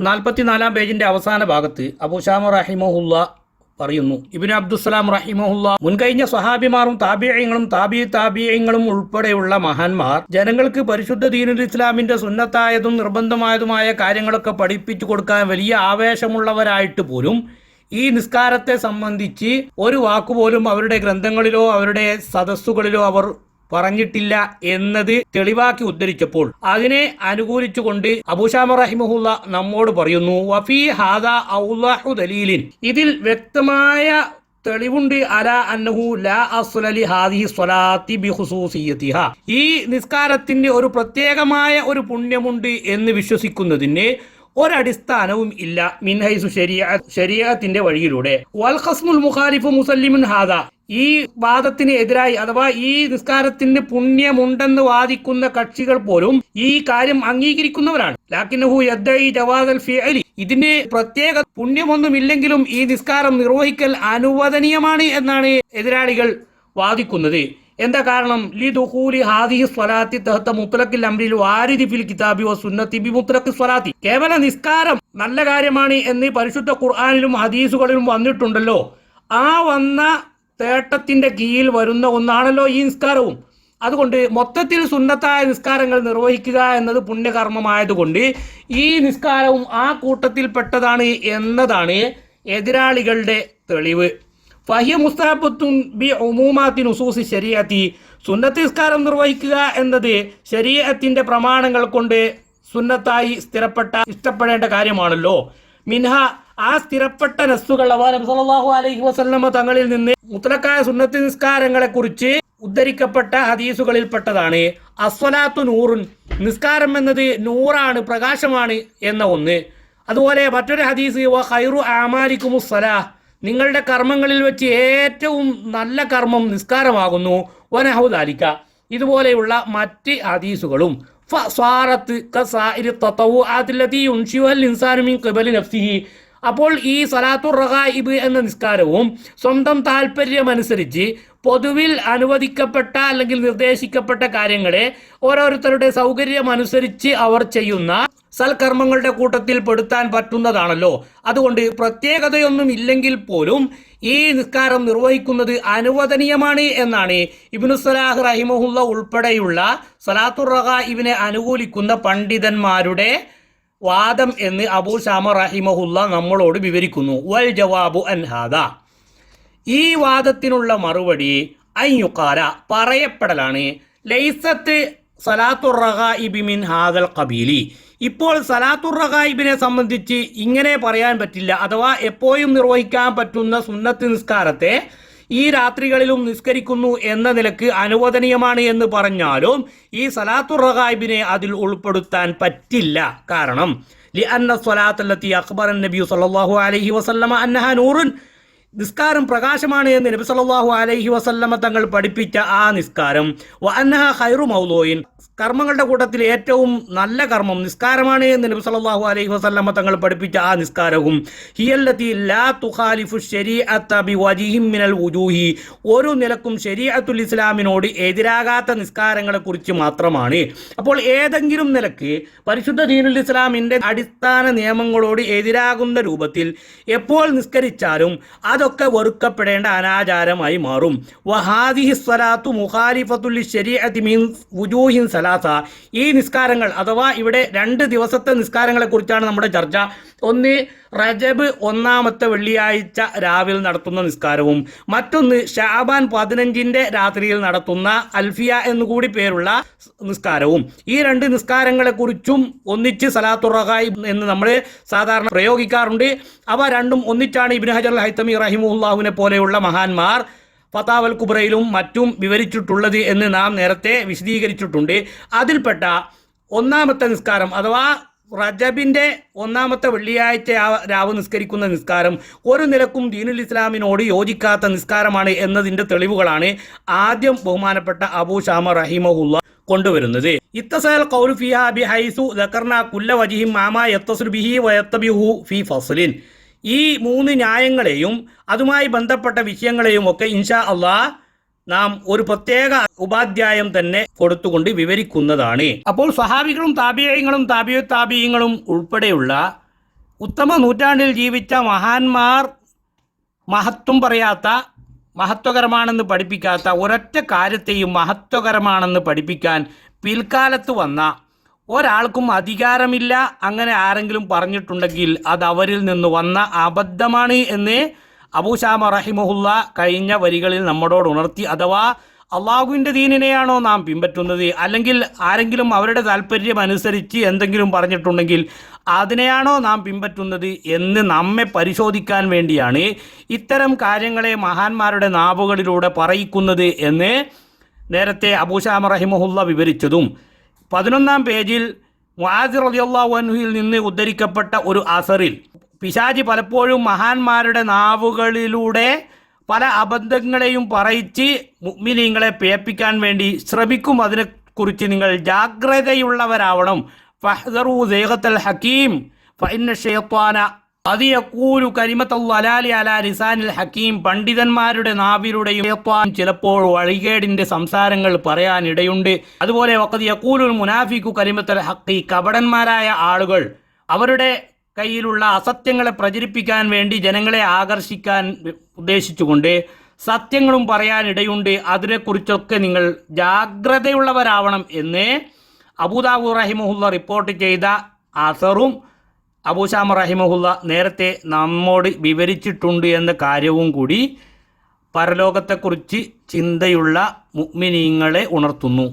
നാൽപ്പത്തിനാലാം പേജിന്റെ അവസാന ഭാഗത്ത് അബുഷാമ റഹിമഹുല്ല പറയുന്നു. ഇബിന് അബ്ദുസ്സലാം റഹിമഹുല്ല മുൻകഴിഞ്ഞ സ്വഹാബിമാറും താബിയങ്ങളും താബി താബിയങ്ങളും ഉൾപ്പെടെയുള്ള മഹാന്മാർ ജനങ്ങൾക്ക് പരിശുദ്ധ ദീനുൽ ഇസ്ലാമിന്റെ സുന്നത്തായതും നിർബന്ധമായതുമായ കാര്യങ്ങളൊക്കെ പഠിപ്പിച്ചു കൊടുക്കാൻ വലിയ ആവേശമുള്ളവരായിട്ട് പോലും ഈ നിസ്കാരത്തെ സംബന്ധിച്ച് ഒരു വാക്കുപോലും അവരുടെ ഗ്രന്ഥങ്ങളിലോ അവരുടെ സദസ്സുകളിലോ അവർ പറഞ്ഞിട്ടില്ല എന്നത് തെളിവാക്കി ഉദ്ധരിച്ചപ്പോൾ അതിനെ അനുകൂലിച്ചുകൊണ്ട് അബുഷാമ റഹിമഹുല്ല നമ്മോട് പറയുന്നു വഫി ഹാദ ഔലാഹു ദലീലിൻ. ഇതിൽ വ്യക്തമായ തെളിവുണ്ട് അല അന്നഹു ലാ അസ്ലലി ഹാദിഹി സ്വലാത്തി ബിഹുസൂസിയത്തിഹ ഈ നിസ്കാരത്തിന് ഒരു പ്രത്യേകമായ ഒരു പുണ്യമുണ്ട് എന്ന് വിശ്വസിക്കുന്നതിന് ഒരടിസ്ഥാനവും ഇല്ല മിൻഹൈസു ശരിയ ശരീഅത്തിന്റെ വഴിയിലൂടെ. വൽ ഖസ്മുൽ മുഖാലിഫു മുസല്ലിമുൻ ഹാദ. ഈ വാദത്തിന് എതിരായി അഥവാ ഈ നിസ്കാരത്തിന് പുണ്യമുണ്ടെന്ന് വാദിക്കുന്ന കക്ഷികൾ പോലും ഈ കാര്യം അംഗീകരിക്കുന്നവരാണ്. ലാക്കിനഹു ഇതിന് പ്രത്യേക പുണ്യമൊന്നുമില്ലെങ്കിലും ഈ നിസ്കാരം നിർവഹിക്കൽ അനുവദനീയമാണ് എന്നാണ് എതിരാളികൾ വാദിക്കുന്നത്. എന്താ കാരണം? ലി ദുഹൂലി ഹാദിഹി സ്വലാത്തി തഹത്ത മുത്തലക്കിൽ അമ്രിൽ വാരിദി ഫിൽ കിതാബി വ സുന്നത്തി ബി മുത്തലക്കി സ്വലാത്തി. കേവല നിസ്കാരം നല്ല കാര്യമാണ് എന്ന് പരിശുദ്ധ ഖുർആാനിലും ഹദീസുകളിലും വന്നിട്ടുണ്ടല്ലോ. ആ വന്ന തേട്ടത്തിന്റെ കീഴിൽ വരുന്ന ഒന്നാണല്ലോ ഈ നിസ്കാരവും. അതുകൊണ്ട് മൊത്തത്തിൽ സുന്നത്തായ നിസ്കാരങ്ങൾ നിർവഹിക്കുക എന്നത് പുണ്യകർമ്മമായതുകൊണ്ട് ഈ നിസ്കാരവും ആ കൂട്ടത്തിൽപ്പെട്ടതാണ് എന്നതാണ് എതിരാളികളുടെ തെളിവ്. ഫഹിയ മുസ്താബത്തും ബി ഒമൂമാത്തിൻ നുസൂസി ശരീഅത്തി. സുന്നത്ത് നിസ്കാരം നിർവഹിക്കുക എന്നത് ശരീഅത്തിന്റെ പ്രമാണങ്ങൾ കൊണ്ട് സുന്നത്തായി സ്ഥിരപ്പെട്ട ഇഷ്ടപ്പെടേണ്ട കാര്യമാണല്ലോ. മിൻഹ ആ സ്ഥിരപ്പെട്ട നസ്സുകൾ സല്ലല്ലാഹു അലൈഹി വസല്ലമ തങ്ങളിൽ നിന്ന് മുത്തലക്കായ സുന്നത്ത് നിസ്കാരങ്ങളെ കുറിച്ച് ഉദ്ധരിക്കപ്പെട്ട ഹദീസുകളിൽപ്പെട്ടതാണ്. അസ്വലാത്തു നൂറുൻ നിസ്കാരം എന്നത് നൂറാണ് പ്രകാശമാണ് എന്ന ഒന്ന്. അതുപോലെ മറ്റൊരു ഹദീസ് വ ഖൈറു ആമാലിക്കുമുസ്സലാ നിങ്ങളുടെ കർമ്മങ്ങളിൽ വെച്ച് ഏറ്റവും നല്ല കർമ്മം നിസ്കാരമാകുന്നു. വനഹുദാലിക്ക ഇതുപോലെയുള്ള മറ്റ് ഹദീസുകളും അപ്പോൾ ഈ സലാത്തുർ റഗായിബ് എന്ന നിസ്കാരവും സ്വന്തം താല്പര്യമനുസരിച്ച് പൊതുവിൽ അനുവദിക്കപ്പെട്ട അല്ലെങ്കിൽ നിർദ്ദേശിക്കപ്പെട്ട കാര്യങ്ങളെ ഓരോരുത്തരുടെ സൗകര്യമനുസരിച്ച് അവർ ചെയ്യുന്ന സൽക്കർമ്മങ്ങളുടെ കൂട്ടത്തിൽ പെടുത്താൻ പറ്റുന്നതാണല്ലോ. അതുകൊണ്ട് പ്രത്യേകതയൊന്നും ഇല്ലെങ്കിൽ പോലും ഈ നിസ്കാരം നിർവഹിക്കുന്നത് അനുവദനീയമാണ് എന്നാണ് ഇബിനു സലാഹ് റഹിമഹുല്ല ഉൾപ്പെടെയുള്ള സലാത്തുർ ഇവനെ അനുകൂലിക്കുന്ന പണ്ഡിതന്മാരുടെ വാദം എന്ന് അബൂ ഷാമ റഹിമഹുല്ല നമ്മളോട് വിവരിക്കുന്നു. വൽ ജവാബു അൻഹാദ ഈ വാദത്തിനുള്ള മറുപടി അയ്യുക്കാര പറയപ്പെടലാണ്. ലൈസത്ത് സലാത്തുർ റഗായിബി മിൻ ഹാദൽ കബീലി ഇപ്പോൾ സലാത്തുർ റഗായിബിനെ സംബന്ധിച്ച് ഇങ്ങനെ പറയാൻ പറ്റില്ല. അഥവാ എപ്പോഴും നിർവഹിക്കാൻ പറ്റുന്ന സുന്നത്ത് നിസ്കാരത്തെ ഈ രാത്രികളിലും നിസ്കരിക്കുന്നു എന്ന നിലയ്ക്ക് അനുവദനീയമാണ് എന്ന് പറഞ്ഞാലും ഈ സലാത്തു റഗായിബിനെ അതിൽ ഉൾപ്പെടുത്താൻ പറ്റില്ല. കാരണം ലി അന്ന സ്വലാത്തല്ലത്തി അക്ബർ നബി സല്ലല്ലാഹു അലഹി വസല്ലമ അന്നഹ നൂറുൻ നിസ്കാരം പ്രകാശമാണ് എന്ന് നബി സല്ലല്ലാഹു അലൈഹി വസല്ലമ തങ്ങൾ പഠിപ്പിച്ച ആ നിസ്കാരം. വ ഹൈറു മൗലൂയിൻ കർമ്മങ്ങളുടെ കൂട്ടത്തിൽ ഏറ്റവും നല്ല കർമ്മം നിസ്കാരമാണ് എന്ന് നബി സല്ലല്ലാഹു അലൈഹി വസല്ലമ തങ്ങൾ പഠിപ്പിച്ച ആ നിസ്കാരവും. ഹിയല്ലത്തി ലാ തുഖാലിഫു മിനൽ വുജൂഹി. ഒരു നിലക്കും ശരീഅത്തുൽ ഇസ്ലാമിനോട് എതിരാകാത്ത നിസ്കാരങ്ങളെ കുറിച്ച് മാത്രമാണ്. അപ്പോൾ ഏതെങ്കിലും നിലയ്ക്ക് പരിശുദ്ധ ദീനുൽ ഇസ്ലാമിന്റെ അടിസ്ഥാന നിയമങ്ങളോട് എതിരാകുന്ന രൂപത്തിൽ എപ്പോൾ നിസ്കരിച്ചാലും അതൊക്കെ വെറുക്കപ്പെടേണ്ട അനാചാരമായി മാറും. വഹാദിഹി സ്വലാത്തു മുഖാലിഫത്തുൽ ശരീഅത്തി മീൻ വുജൂഹിൻ സലാസ. ഈ നിസ്കാരങ്ങൾ അഥവാ ഇവിടെ രണ്ട് ദിവസത്തെ നിസ്കാരങ്ങളെക്കുറിച്ചാണ് നമ്മുടെ ചർച്ച. ഒന്ന് റജബ് ഒന്നാമത്തെ വെള്ളിയാഴ്ച രാവിലെ നടത്തുന്ന നിസ്കാരവും മറ്റൊന്ന് ഷാബാൻ പതിനഞ്ചിന്റെ രാത്രിയിൽ നടത്തുന്ന അൽഫിയ എന്നുകൂടി പേരുള്ള നിസ്കാരവും. ഈ രണ്ട് നിസ്കാരങ്ങളെ കുറിച്ചും ഒന്നിച്ച് സലാത്തുറഹായി എന്ന് നമ്മൾ സാധാരണ പ്രയോഗിക്കാറുണ്ട്. അവ രണ്ടും ഒന്നിച്ചാണ് ഇബിൻ ഹജർ ഹൈത്തമി റഹിമുല്ലാഹുവിനെ പോലെയുള്ള മഹാന്മാർ ഫതാവൽ കുബ്രയിലും മറ്റും വിവരിച്ചിട്ടുള്ളത് എന്ന് നാം നേരത്തെ വിശദീകരിച്ചിട്ടുണ്ട്. അതിൽപ്പെട്ട ഒന്നാമത്തെ നിസ്കാരം അഥവാ റജബിന്റെ ഒന്നാമത്തെ വെള്ളിയാഴ്ച രാവ് നിസ്കരിക്കുന്ന നിസ്കാരം ഒരു നിലക്കും ദീനുൽ ഇസ്ലാമിനോട് യോജിക്കാത്ത നിസ്കാരമാണ് എന്നതിന്റെ തെളിവുകളാണ് ആദ്യം ബഹുമാനപ്പെട്ട അബൂ ഷാമ റഹിമഹുല്ല കൊണ്ടുവരുന്നത്. ഇത്തസൽ ഖൗലു ബി ഹൈസു ദക്കർണ കുല്ല വജിഹിം മാമ യത്തസുബിഹി വയത്തബിഹു ഫി ഫസ്ലിൻ. ഈ മൂന്ന് ന്യായങ്ങളെയും അതുമായി ബന്ധപ്പെട്ട വിഷയങ്ങളെയും ഒക്കെ ഇൻഷാ അള്ളാ നാം ഒരു പ്രത്യേക ഉപാധ്യായം തന്നെ കൊടുത്തുകൊണ്ട് വിവരിക്കുന്നതാണ്. അപ്പോൾ സ്വഹാബികളും താപിയങ്ങളും താപിയോ താപിയങ്ങളും ഉൾപ്പെടെയുള്ള ഉത്തമ നൂറ്റാണ്ടിൽ ജീവിച്ച മഹാന്മാർ മഹത്വം പറയാത്ത മഹത്വകരമാണെന്ന് പഠിപ്പിക്കാത്ത ഒരൊറ്റ കാര്യത്തെയും മഹത്വകരമാണെന്ന് പഠിപ്പിക്കാൻ പിൽക്കാലത്ത് വന്ന ഒരാൾക്കും അധികാരമില്ല അങ്ങനെ ആരെങ്കിലും പറഞ്ഞിട്ടുണ്ടെങ്കിൽ അത് അവരിൽ നിന്ന് വന്ന അബദ്ധമാണ് എന്ന് അബൂഷാമ റഹിമഹുല്ല കഴിഞ്ഞ വരികളിൽ നമ്മളോട് ഉണർത്തി. അഥവാ അള്ളാഹുവിന്റെ ദീനിനെയാണോ നാം പിൻപറ്റുന്നത്? അല്ലെങ്കിൽ ആരെങ്കിലും അവരുടെ താല്പര്യം അനുസരിച്ച് എന്തെങ്കിലും പറഞ്ഞിട്ടുണ്ടെങ്കിൽ അതിനെയാണോ നാം പിൻപറ്റുന്നത് എന്ന് നമ്മെ പരിശോധിക്കാൻ വേണ്ടിയാണ് ഇത്തരം കാര്യങ്ങളെ മഹാന്മാരുടെ നാവുകളിലൂടെ പറയിക്കുന്നത് എന്ന് നേരത്തെ അബൂഷാമ റഹിമഹുല്ല വിവരിച്ചതും. പതിനൊന്നാം പേജിൽ മുഹാസിർ റളിയല്ലാഹു അൻഹുവിൽ നിന്ന് ഉദ്ധരിക്കപ്പെട്ട ഒരു അസറിൽ പിശാജി പലപ്പോഴും മഹാന്മാരുടെ നാവുകളിലൂടെ പല അബദ്ധങ്ങളെയും പറയിച്ച് മുഗ്മിനീങ്ങളെ പേപ്പിക്കാൻ വേണ്ടി ശ്രമിക്കും. അതിനെക്കുറിച്ച് നിങ്ങൾ ജാഗ്രതയുള്ളവരാവണം. ഫഹ്ദറു ദേഹത്തൽ ഹക്കീം ഫൈന ഷെയ്ത്താന അത് യക്കൂലു കരിമത്തല്ലാലി ഹക്കീം പണ്ഡിതന്മാരുടെ നാവിലൂടെയും ചിലപ്പോൾ വഴികേടിന്റെ സംസാരങ്ങൾ പറയാനിടയുണ്ട്. അതുപോലെ വക്കത് മുനാഫിക്കു കരിമത്തൽ ഹക്കി കപടന്മാരായ ആളുകൾ അവരുടെ കയ്യിലുള്ള അസത്യങ്ങളെ പ്രചരിപ്പിക്കാൻ വേണ്ടി ജനങ്ങളെ ആകർഷിക്കാൻ ഉദ്ദേശിച്ചുകൊണ്ട് സത്യങ്ങളും പറയാനിടയുണ്ട്. അതിനെക്കുറിച്ചൊക്കെ നിങ്ങൾ ജാഗ്രതയുള്ളവരാവണം എന്ന് അബൂദാബു റഹിമുല്ല റിപ്പോർട്ട് ചെയ്ത അസറും അബൂഷാമ റഹിമഹുല്ല നേരത്തെ നമ്മോട് വിവരിച്ചിട്ടുണ്ട് എന്ന കാര്യവും കൂടി പരലോകത്തെക്കുറിച്ച് ചിന്തയുള്ള മുഗ്മിനീങ്ങളെ ഉണർത്തുന്നു.